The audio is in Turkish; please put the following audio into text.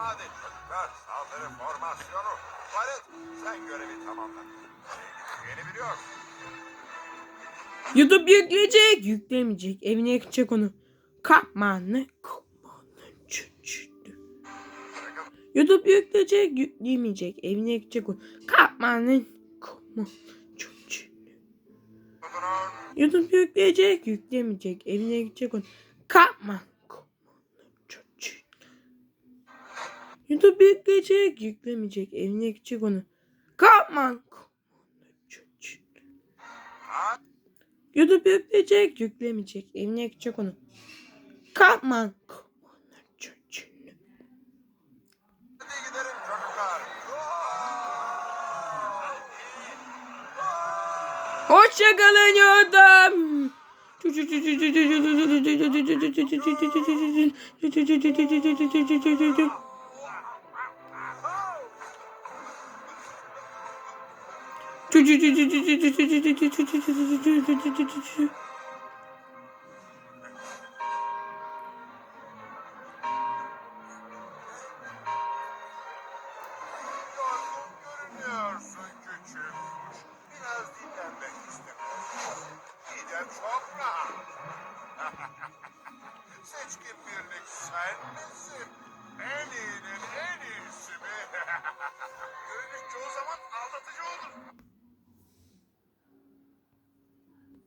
Hadi çocuklar saldırı formasyonu. Faret sen görevi tamamla. Yeni biliyor. YouTube yükleyecek, yüklemeyecek. Evine yakacak onu. Kapmanı, kapmanı, çüçüdü. YouTube yükleyecek, yükleyemeyecek. Evine yakacak onu. Kapmanı, çüçüdü. Durun. YouTube yükleyecek, yükleyemeyecek. Evine yakacak onu. Kapman, YouTube yükleyecek, yüklemeyecek. Evine yakacak onu. Kapman? YouTube yükleyecek, yüklemeyecek. Evine yakacak onu. Kapman. Hoşçakalın yordam. Görünüyorsun Seçkin birlik sen misin? En iyinin en iyisi mi? Görünüş çoğu zaman aldatıcı olur.